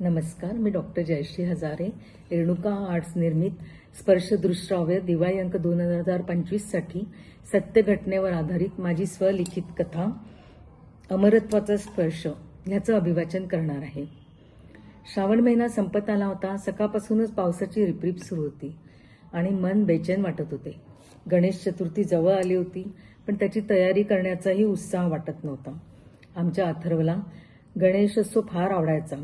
नमस्कार मी doctor Jayashree Hazare Renuka arts निर्मित स्पर्शदृश्राव्य दिवाळी अंक दोन हजार पंचवीससाठी सत्य घटनेवर आधारित माझी स्वलिखित कथा अमरत्वाचा स्पर्श ह्याचं अभिवाचन करणार आहे. श्रावण महिना संपत आला होता सकाळपासूनच पावसाची रिपरिप सुरू होती आणि मन बेचैन वाटत होते. गणेश चतुर्थी जवळ आली होती पण त्याची तयारी करण्याचाही उत्साह वाटत नव्हता. आमच्या अथर्वला गणेशोत्सव फार आवडायचा.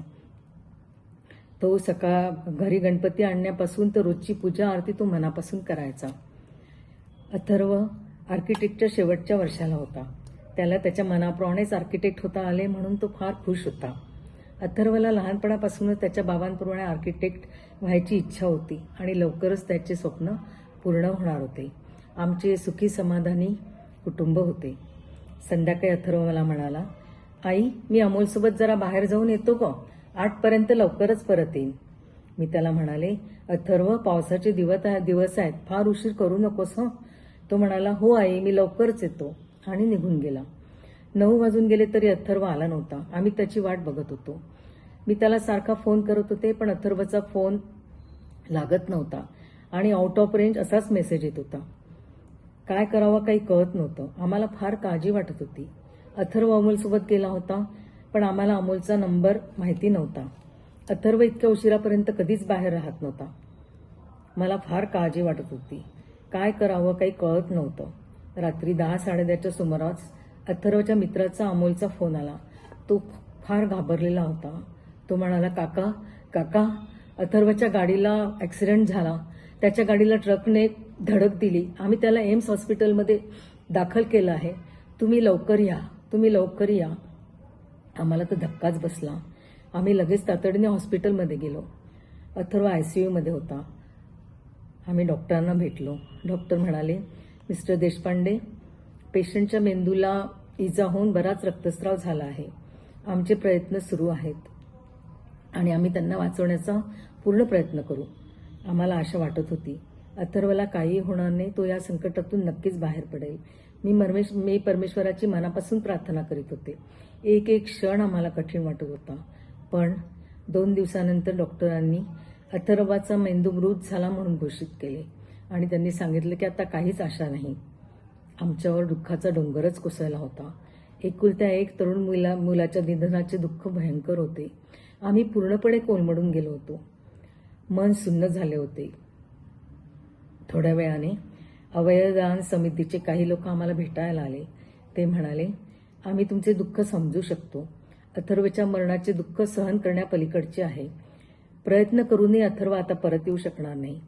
तो सकाळ घरी गणपती आणण्यापासून तर रोजची पूजा आरती तो मनापासून करायचा. अथर्व आर्किटेक्टच्या शेवटच्या वर्षाला होता. त्याला त्याच्या मनाप्रमाणेच आर्किटेक्ट होता आले म्हणून तो फार खुश होता. अथर्वला लहानपणापासूनच त्याच्या बाबांप्रमाणे आर्किटेक्ट व्हायची इच्छा होती आणि लवकरच त्याचे स्वप्न पूर्ण होणार होते. आमचे सुखी समाधानी कुटुंब होते. संध्याकाळी अथर्व मला म्हणाला आई मी अमोलसोबत जरा बाहेर जाऊन येतो का आठपर्यंत लवकरच परत येईन. मी त्याला म्हणाले अथर्व पावसाचे दिवस दिवस आहेत. फार उशीर करू नकोस हं. तो म्हणाला हो आई मी लवकरच येतो. आणि निघून गेला. नऊ वाजून गेले तरी अथर्व आला नव्हता. आम्ही त्याची वाट बघत होतो. मी त्याला सारखा फोन करत होते पण अथर्वचा फोन लागत नव्हता आणि आउट ऑफ रेंज असाच मेसेज येत होता. काय करावं काही कळत नव्हतं. आम्हाला फार काळजी वाटत होती. अथर्व अमोलसोबत गेला होता. पण आम्हाला अमोलचा नंबर माहिती नव्हता. अथर्व इतक्या उशिरापर्यंत कधीच बाहेर राहत नव्हता. मला फार काळजी वाटत होती. काय करावं काही कळत नव्हतं. रात्री दहा साडेदहाच्या सुमारास अथर्वच्या मित्राचा अमोलचा फोन आला. तो फार घाबरलेला होता. तो म्हणाला काका काका अथर्वच्या गाडीला ॲक्सिडेंट झाला. त्याच्या गाडीला ट्रकने धडक दिली. आम्ही त्याला एम्स हॉस्पिटलमध्ये दाखल केलं आहे. तुम्ही लवकर या. तुम्ही लवकर या. आम्हाला तर धक्काच बसला. आम्ही लगेच तातडीने हॉस्पिटलमध्ये गेलो. अथर्व आय सी यूमध्ये होता. आम्ही डॉक्टरांना भेटलो. डॉक्टर म्हणाले मिस्टर देशपांडे पेशंटच्या मेंदूला इजा होऊन बराच रक्तस्राव झाला आहे. आमचे प्रयत्न सुरू आहेत आणि आम्ही त्यांना वाचवण्याचा पूर्ण प्रयत्न करू. आम्हाला आशा वाटत होती. अथर्वला काही होणार नाही तो या संकटातून नक्कीच बाहेर पडेल. मी परमेश मी परमेश्वराची मनापासून प्रार्थना करीत होते. एक एक क्षण आम्हाला कठीण वाटत होता. पण दोन दिवसानंतर डॉक्टरांनी अथर्वाचा मेंदू मृत झाला म्हणून घोषित केले आणि त्यांनी सांगितलं की आता काहीच आशा नाही. आमच्यावर दुःखाचा डोंगरच कोसळला होता. एकुलत्या एक तरुण मुला मुलाच्या निधनाचे दुःख भयंकर होते. आम्ही पूर्णपणे कोलमडून गेलो होतो. मन सुन्न झाले होते. थोड्या वेळाने अवयवदान समितीचे काही लोक आम्हाला भेटायला आले. ते म्हणाले आम्ही तुमचे दुःख समजू शकतो. अथर्वच्या मरणाचे दुःख सहन करण्यापलीकडचे आहे. प्रयत्न करूनही अथर्व आता परत येऊ शकणार नाही.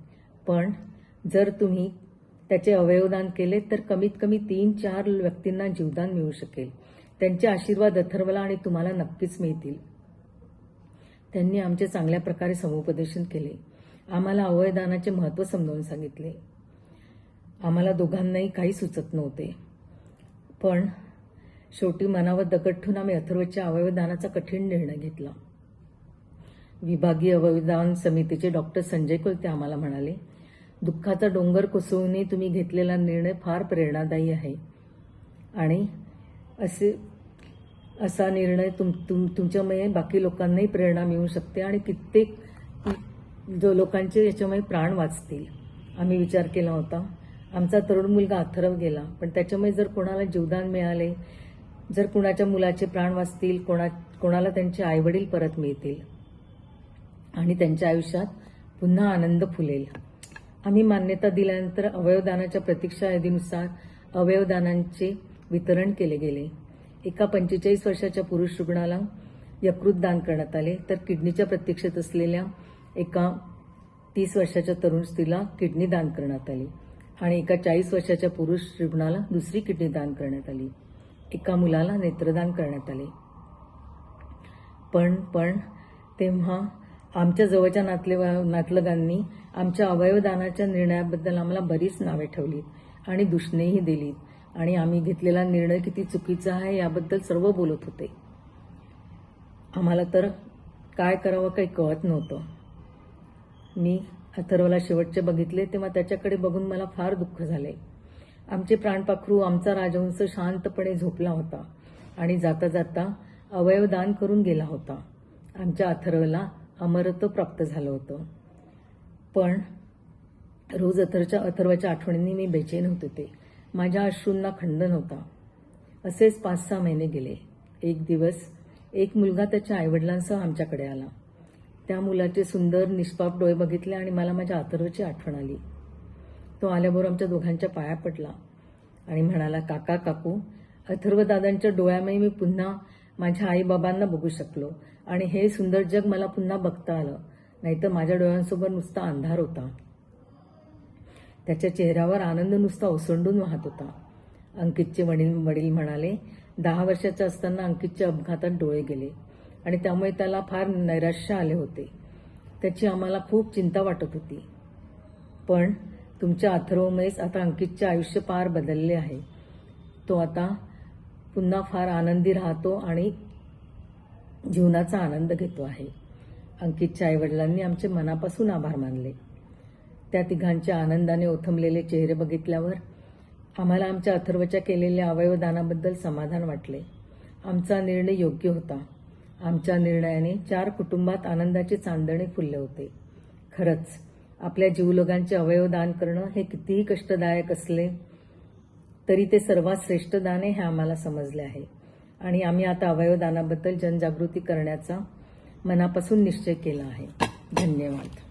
पण जर तुम्ही त्याचे अवयवदान केले तर कमीत कमी तीन चार व्यक्तींना जीवदान मिळू शकेल. त्यांचे आशीर्वाद अथर्वला आणि तुम्हाला नक्कीच मिळतील. त्यांनी आमचे चांगल्या प्रकारे समुपदेशन केले. आम्हाला अवयदानाचे महत्त्व समजावून सांगितले. आम्हाला दोघांनाही काही सुचत नव्हते. पण शेवटी मनावर दगड ठेवून आम्ही अथर्वच्या अवयवदानाचा कठीण निर्णय घेतला. विभागीय अवयवदान समितीचे डॉक्टर संजय कोलते आम्हाला म्हणाले दुःखाचा डोंगर कोसळूनही तुम्ही घेतलेला निर्णय फार प्रेरणादायी आहे. आणि असे असा निर्णय तुम तुम तुमच्यामुळे बाकी लोकांनाही प्रेरणा मिळू शकते आणि कित्येक जो लोकांचे याच्यामुळे प्राण वाचतील. आम्ही विचार केला होता. आमचा तरुण मुलगा अथर्व गेला. पण त्याच्यामुळे जर कोणाला जीवदान मिळाले जर कुणाच्या मुलाचे प्राण वाचतील कोणा कोणाला त्यांचे आईवडील परत मिळतील. आणि त्यांच्या आयुष्यात पुन्हा आनंद फुलेल. आम्ही मान्यता दिल्यानंतर अवयवदानाच्या प्रतीक्षा यादीनुसार अवयवदानांचे वितरण केले गेले. एका पंचेचाळीस वर्षाच्या पुरुष रुग्णाला यकृत दान करण्यात आले. तर किडनीच्या प्रतीक्षेत असलेल्या एका तीस वर्षाच्या तरुण स्त्रीला किडनी दान करण्यात आली. आणि एका चाळीस वर्षाच्या पुरुष रुग्णाला दुसरी किडनी दान करण्यात आली. एका मुलाला नेत्रदान करण्यात आले. पण पण तेव्हा आमच्या जवळच्या नातले नातलगांनी आमच्या अवयवदानाच्या निर्णयाबद्दल आम्हाला बरीच नावे ठेवली आणि दुष्णेही दिलीत. आणि आम्ही घेतलेला निर्णय किती चुकीचा आहे याबद्दल सर्व बोलत होते. आम्हाला तर काय करावं काही कळत नव्हतं. मी अथर्वला शेवटचे बघितले तेव्हा त्याच्याकडे बघून मला फार दुःख झाले. आमचे प्राणपाखरू आमचा राजवंश शांतपणे झोपला होता आणि जाता जाता अवयवदान करून गेला होता. आमच्या अथर्वला अमरत्व प्राप्त झालं होतं. पण रोज अथर्वच्या अथर्वाच्या आठवणींनी मी बेचैन होत होते. माझ्या अश्रूंना खंड नव्हता. असेच पाच सहा महिने गेले. एक दिवस एक मुलगा त्याच्या आईवडिलांसह आमच्याकडे आला. त्या मुलाचे सुंदर निष्पाप डोळे बघितले आणि मला माझ्या अथर्वची आठवण आली. तो आल्याबरोबर आमच्या दोघांच्या पाया पडला आणि म्हणाला काका काकू अथर्व दादांच्या डोळ्यामुळे मी पुन्हा माझ्या आईबाबांना बघू शकलो आणि हे सुंदर जग मला पुन्हा बघता आलं नाहीतर माझ्या डोळ्यांसोबत नुसता अंधार होता. त्याच्या चेहऱ्यावर आनंद नुसता ओसंडून वाहत होता. अंकितचे वडील वडील म्हणाले दहा वर्षाचा असताना अंकितच्या अपघातात डोळे गेले. आणि त्यामुळे त्याला फार नैराश्य आले होते. त्याची आम्हाला खूप चिंता वाटत होती. पण तुमच्या अथर्वमुळेच आता अंकितचे आयुष्य फार बदलले आहे. तो आता पुन्हा फार आनंदी राहतो आणि जीवनाचा आनंद घेतो आहे. अंकितच्या आईवडिलांनी आमचे मनापासून आभार मानले. त्या तिघांच्या आनंदाने ओथंबलेले चेहरे बघितल्यावर आम्हाला आमच्या अथर्वच्या केलेल्या अवयवदानाबद्दल समाधान वाटले. आमचा निर्णय योग्य होता. आमच्या निर्णयाने चार कुटुंबात आनंदाचे चांदणे फुलले होते. खरंच आपल्या जीवलोगांचे अवयव दान करणं हे कितीही कष्टदायक असले तरी ते सर्वात श्रेष्ठ दान आहे हे आम्हाला समजले आहे. आणि आम्ही आता अवयवदानाबद्दल जनजागृती करण्याचा मनापासून निश्चय केला आहे. धन्यवाद.